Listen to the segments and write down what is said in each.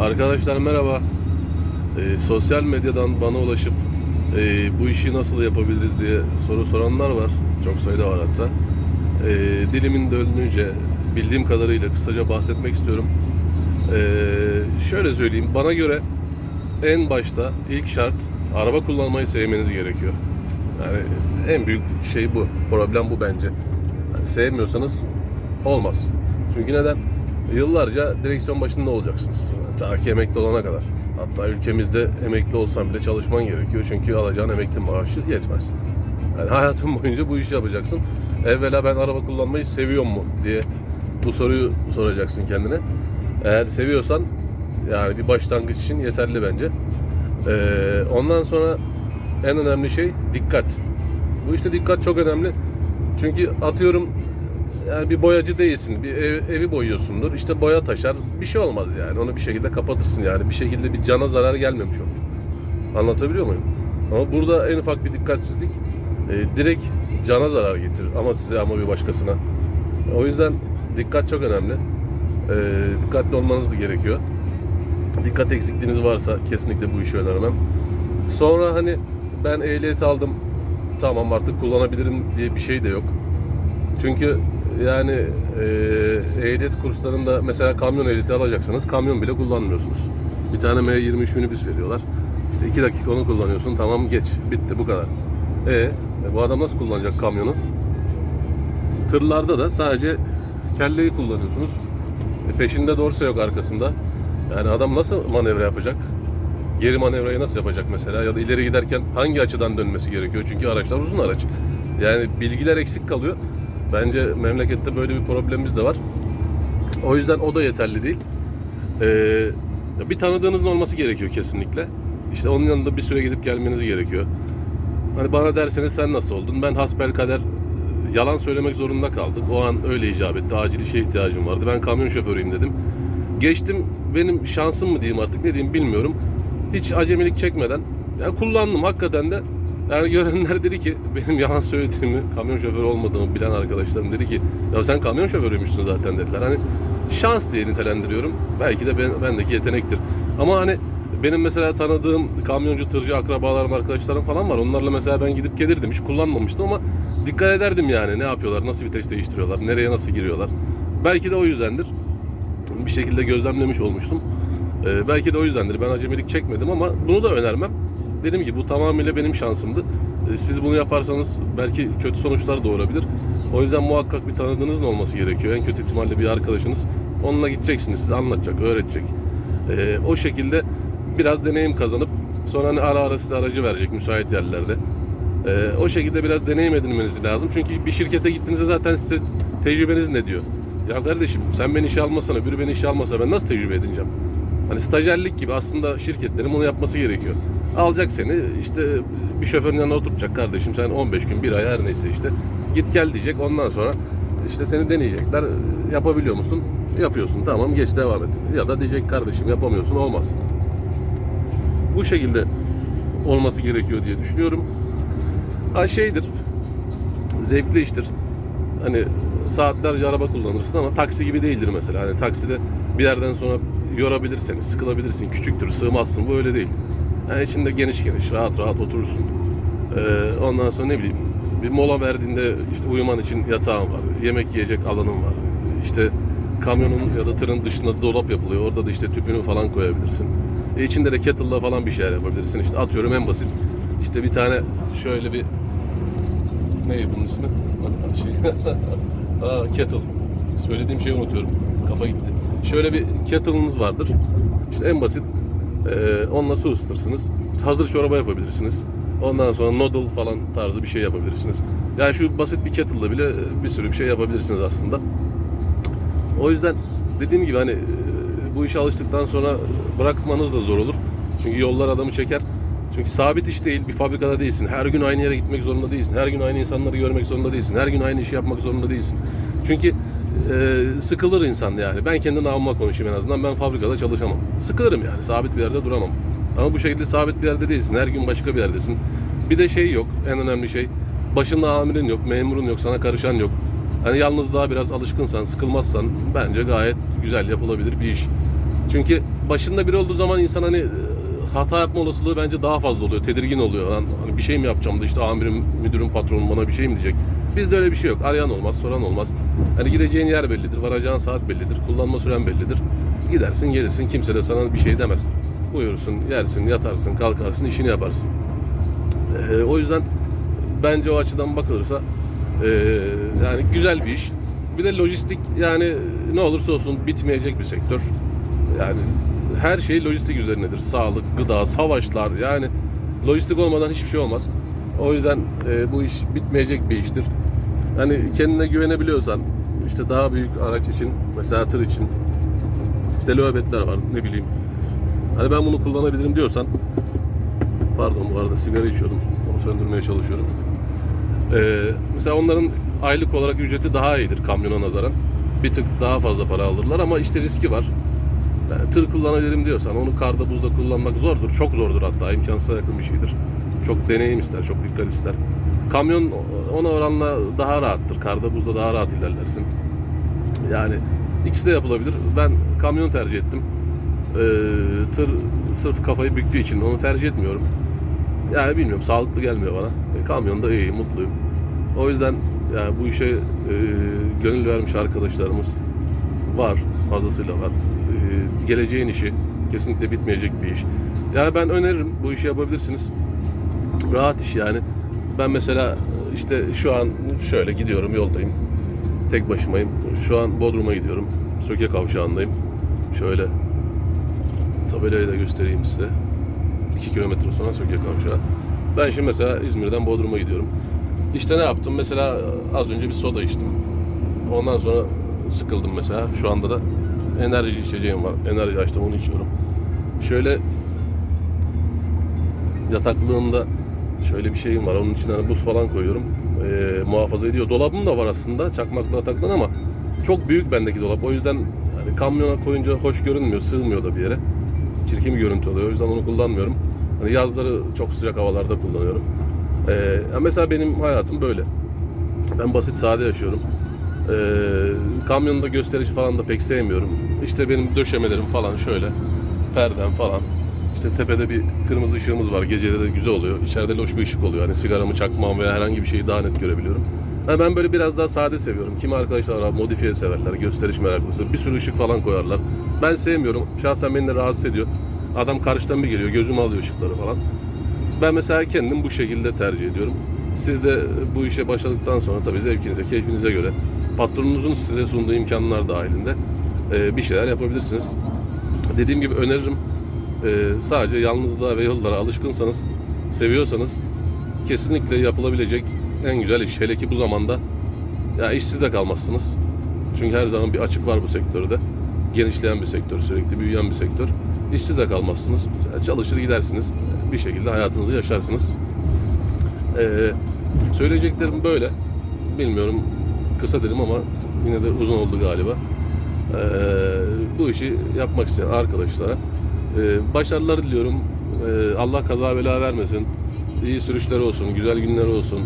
Arkadaşlar merhaba. Ee, sosyal medyadan bana ulaşıp e, bu işi nasıl yapabiliriz diye soru soranlar var. Çok sayıda var hatta. Ee, dilimin döndüğünce bildiğim kadarıyla kısaca bahsetmek istiyorum. Ee, şöyle söyleyeyim. Bana göre en başta ilk şart araba kullanmayı sevmeniz gerekiyor. Yani en büyük şey bu. Problem bu bence. Yani sevmiyorsanız olmaz. Çünkü neden? Yıllarca direksiyon başında olacaksınız. Ta ki emekli olana kadar. Hatta ülkemizde emekli olsan bile çalışman gerekiyor. Çünkü alacağın emekli maaşı yetmez. Yani hayatın boyunca bu işi yapacaksın. Evvela ben araba kullanmayı seviyor mu diye bu soruyu soracaksın kendine. Eğer seviyorsan yani bir başlangıç için yeterli bence. Ee, ondan sonra en önemli şey dikkat. Bu işte dikkat çok önemli. Çünkü atıyorum yani bir boyacı değilsin. Bir ev- evi boyuyorsundur. İşte boya taşar. Bir şey olmaz yani. Onu bir şekilde kapatırsın yani. Bir şekilde bir cana zarar gelmemiş olur. Anlatabiliyor muyum? Ama burada en ufak bir dikkatsizlik e, direkt cana zarar getirir. Ama size ama bir başkasına. O yüzden dikkat çok önemli. E, dikkatli olmanız da gerekiyor. Dikkat eksikliğiniz varsa kesinlikle bu işi önermem. Sonra hani ben ehliyet aldım tamam artık kullanabilirim diye bir şey de yok. Çünkü yani e, ehliyet kurslarında mesela kamyon ehliyeti alacaksanız kamyon bile kullanmıyorsunuz. Bir tane M23 minibüs veriyorlar. İşte iki dakika onu kullanıyorsun tamam geç bitti bu kadar. E, e, bu adam nasıl kullanacak kamyonu? Tırlarda da sadece kelleyi kullanıyorsunuz. E, peşinde dorse yok arkasında. Yani adam nasıl manevra yapacak? Geri manevrayı nasıl yapacak mesela? Ya da ileri giderken hangi açıdan dönmesi gerekiyor? Çünkü araçlar uzun araç. Yani bilgiler eksik kalıyor. Bence memlekette böyle bir problemimiz de var. O yüzden o da yeterli değil. Ee, bir tanıdığınızın olması gerekiyor kesinlikle. İşte onun yanında bir süre gidip gelmeniz gerekiyor. Hani bana derseniz sen nasıl oldun? Ben hasbel kader yalan söylemek zorunda kaldık. O an öyle icap etti. Acil işe ihtiyacım vardı. Ben kamyon şoförüyüm dedim. Geçtim benim şansım mı diyeyim artık ne diyeyim bilmiyorum. Hiç acemilik çekmeden yani kullandım hakikaten de yani görenler dedi ki benim yalan söylediğimi, kamyon şoförü olmadığımı bilen arkadaşlarım dedi ki ya sen kamyon şoförüymüşsün zaten dediler. Hani şans diye nitelendiriyorum. Belki de ben, bendeki yetenektir. Ama hani benim mesela tanıdığım kamyoncu, tırcı akrabalarım, arkadaşlarım falan var. Onlarla mesela ben gidip gelirdim. Hiç kullanmamıştım ama dikkat ederdim yani. Ne yapıyorlar, nasıl vites değiştiriyorlar, nereye nasıl giriyorlar. Belki de o yüzdendir. Bir şekilde gözlemlemiş olmuştum. Ee, belki de o yüzdendir. Ben acemilik çekmedim ama bunu da önermem. Dedim ki bu tamamıyla benim şansımdı. Ee, siz bunu yaparsanız belki kötü sonuçlar doğurabilir. O yüzden muhakkak bir tanıdığınızın olması gerekiyor. En kötü ihtimalle bir arkadaşınız. Onunla gideceksiniz, size anlatacak, öğretecek. Ee, o şekilde biraz deneyim kazanıp sonra hani ara ara size aracı verecek müsait yerlerde. Ee, o şekilde biraz deneyim edinmeniz lazım. Çünkü bir şirkete gittiğinizde zaten size tecrübeniz ne diyor? Ya kardeşim sen beni işe almasana, biri beni işe almasa ben nasıl tecrübe edineceğim? Hani stajyerlik gibi aslında şirketlerin bunu yapması gerekiyor. Alacak seni işte bir şoförün yanına oturtacak kardeşim sen 15 gün bir ay her neyse işte git gel diyecek ondan sonra işte seni deneyecekler yapabiliyor musun? Yapıyorsun tamam geç devam et. Ya da diyecek kardeşim yapamıyorsun olmaz. Bu şekilde olması gerekiyor diye düşünüyorum. Ha şeydir zevkli iştir. Hani saatlerce araba kullanırsın ama taksi gibi değildir mesela. Hani takside bir yerden sonra yorabilir seni, sıkılabilirsin, küçüktür, sığmazsın. Bu öyle değil. Yani içinde geniş geniş, rahat rahat oturursun. Ee, ondan sonra ne bileyim, bir mola verdiğinde işte uyuman için yatağın var, yemek yiyecek alanın var. İşte kamyonun ya da tırın dışında dolap yapılıyor. Orada da işte tüpünü falan koyabilirsin. E içinde de kettle'la falan bir şeyler yapabilirsin. İşte atıyorum en basit. İşte bir tane şöyle bir ne bunun ismi? Şey. Aa, kettle. Söylediğim şeyi unutuyorum. Kafa gitti. Şöyle bir kettle'ınız vardır. İşte en basit. Ee, onunla su ısıtırsınız. Hazır çorba yapabilirsiniz. Ondan sonra noodle falan tarzı bir şey yapabilirsiniz. Yani şu basit bir kettle'la bile bir sürü bir şey yapabilirsiniz aslında. O yüzden dediğim gibi hani e, bu işe alıştıktan sonra bırakmanız da zor olur. Çünkü yollar adamı çeker. Çünkü sabit iş değil, bir fabrikada değilsin. Her gün aynı yere gitmek zorunda değilsin. Her gün aynı insanları görmek zorunda değilsin. Her gün aynı işi yapmak zorunda değilsin. Çünkü e, sıkılır insan yani. Ben kendi namıma konuşayım en azından. Ben fabrikada çalışamam. Sıkılırım yani. Sabit bir yerde duramam. Ama bu şekilde sabit bir yerde değilsin. Her gün başka bir yerdesin. Bir de şey yok. En önemli şey. Başında amirin yok, memurun yok, sana karışan yok. Hani yalnızlığa biraz alışkınsan, sıkılmazsan bence gayet güzel yapılabilir bir iş. Çünkü başında biri olduğu zaman insan hani e, hata yapma olasılığı bence daha fazla oluyor. Tedirgin oluyor. Lan hani bir şey mi yapacağım da işte amirim, müdürüm, patronum bana bir şey mi diyecek? Bizde öyle bir şey yok. Arayan olmaz, soran olmaz. Hani gideceğin yer bellidir, varacağın saat bellidir, kullanma süren bellidir. Gidersin, gelirsin. Kimse de sana bir şey demez. Uyursun, yersin, yatarsın, kalkarsın, işini yaparsın. Ee, o yüzden bence o açıdan bakılırsa ee, yani güzel bir iş. Bir de lojistik yani ne olursa olsun bitmeyecek bir sektör. Yani her şey lojistik üzerinedir. Sağlık, gıda, savaşlar yani lojistik olmadan hiçbir şey olmaz. O yüzden e, bu iş bitmeyecek bir iştir. Yani kendine güvenebiliyorsan işte daha büyük araç için mesela tır için işte löbetler var ne bileyim. Hani ben bunu kullanabilirim diyorsan pardon bu arada sigara içiyordum. Onu söndürmeye çalışıyorum. Ee, mesela onların aylık olarak ücreti daha iyidir kamyona nazaran. Bir tık daha fazla para alırlar ama işte riski var. Yani tır kullanabilirim diyorsan onu karda buzda kullanmak zordur. Çok zordur hatta imkansıza yakın bir şeydir. Çok deneyim ister, çok dikkat ister. Kamyon ona oranla daha rahattır. Karda buzda daha rahat ilerlersin. Yani ikisi de yapılabilir. Ben kamyon tercih ettim. Ee, tır sırf kafayı büktüğü için onu tercih etmiyorum. Yani bilmiyorum sağlıklı gelmiyor bana. E, kamyonda iyi, mutluyum. O yüzden yani bu işe e, gönül vermiş arkadaşlarımız var, fazlasıyla var. E, geleceğin işi, kesinlikle bitmeyecek bir iş. Yani ben öneririm, bu işi yapabilirsiniz. Rahat iş yani. Ben mesela işte şu an şöyle gidiyorum, yoldayım. Tek başımayım. Şu an Bodrum'a gidiyorum. Söke kavşağındayım. Şöyle tabelayı da göstereyim size. 2 kilometre sonra Söke kavşağı. Ben şimdi mesela İzmir'den Bodrum'a gidiyorum. İşte ne yaptım? Mesela az önce bir soda içtim. Ondan sonra sıkıldım mesela. Şu anda da enerji içeceğim var. Enerji açtım onu içiyorum. Şöyle yataklığımda şöyle bir şeyim var. Onun için hani buz falan koyuyorum. Ee, muhafaza ediyor. Dolabım da var aslında çakmaklı yataktan ama çok büyük bendeki dolap. O yüzden hani kamyona koyunca hoş görünmüyor. Sığmıyor da bir yere. Çirkin bir görüntü oluyor. O yüzden onu kullanmıyorum. Hani yazları çok sıcak havalarda kullanıyorum. Ee, mesela benim hayatım böyle. Ben basit sade yaşıyorum. Ee, kamyonda gösterici falan da pek sevmiyorum. İşte benim döşemelerim falan şöyle. Perdem falan. İşte tepede bir kırmızı ışığımız var. Geceleri de güzel oluyor. İçeride loş bir ışık oluyor. Hani sigaramı çakmam veya herhangi bir şeyi daha net görebiliyorum. Ha, ben böyle biraz daha sade seviyorum. Kimi arkadaşlar var modifiye severler, gösteriş meraklısı. Bir sürü ışık falan koyarlar. Ben sevmiyorum. Şahsen beni de rahatsız ediyor. Adam karşıdan bir geliyor, gözümü alıyor ışıkları falan. Ben mesela kendim bu şekilde tercih ediyorum. Siz de bu işe başladıktan sonra tabii zevkinize, keyfinize göre patronunuzun size sunduğu imkanlar dahilinde e, bir şeyler yapabilirsiniz. Dediğim gibi öneririm. E, sadece yalnızlığa ve yollara alışkınsanız, seviyorsanız kesinlikle yapılabilecek en güzel iş. Hele ki bu zamanda ya işsiz de kalmazsınız. Çünkü her zaman bir açık var bu sektörde. Genişleyen bir sektör, sürekli büyüyen bir sektör. İşsiz de kalmazsınız. Çalışır gidersiniz. Bir şekilde hayatınızı yaşarsınız. Ee, söyleyeceklerim böyle. Bilmiyorum kısa dedim ama yine de uzun oldu galiba. Ee, bu işi yapmak isteyen arkadaşlara e, başarılar diliyorum. Ee, Allah kaza bela vermesin. İyi sürüşler olsun, güzel günler olsun.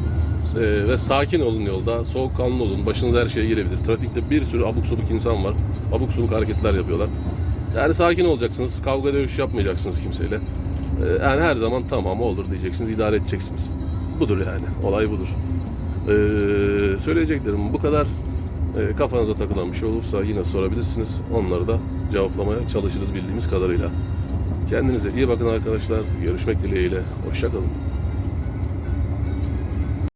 Ee, ve sakin olun yolda, soğukkanlı olun. Başınıza her şey gelebilir. Trafikte bir sürü abuk subuk insan var. Abuk subuk hareketler yapıyorlar. Yani sakin olacaksınız. Kavga dövüş yapmayacaksınız kimseyle. Ee, yani her zaman tamam olur diyeceksiniz, idare edeceksiniz. Budur yani. Olay budur. Ee, söyleyeceklerim bu kadar. Ee, kafanıza takılan bir şey olursa yine sorabilirsiniz. Onları da cevaplamaya çalışırız bildiğimiz kadarıyla. Kendinize iyi bakın arkadaşlar. Görüşmek dileğiyle. Hoşçakalın.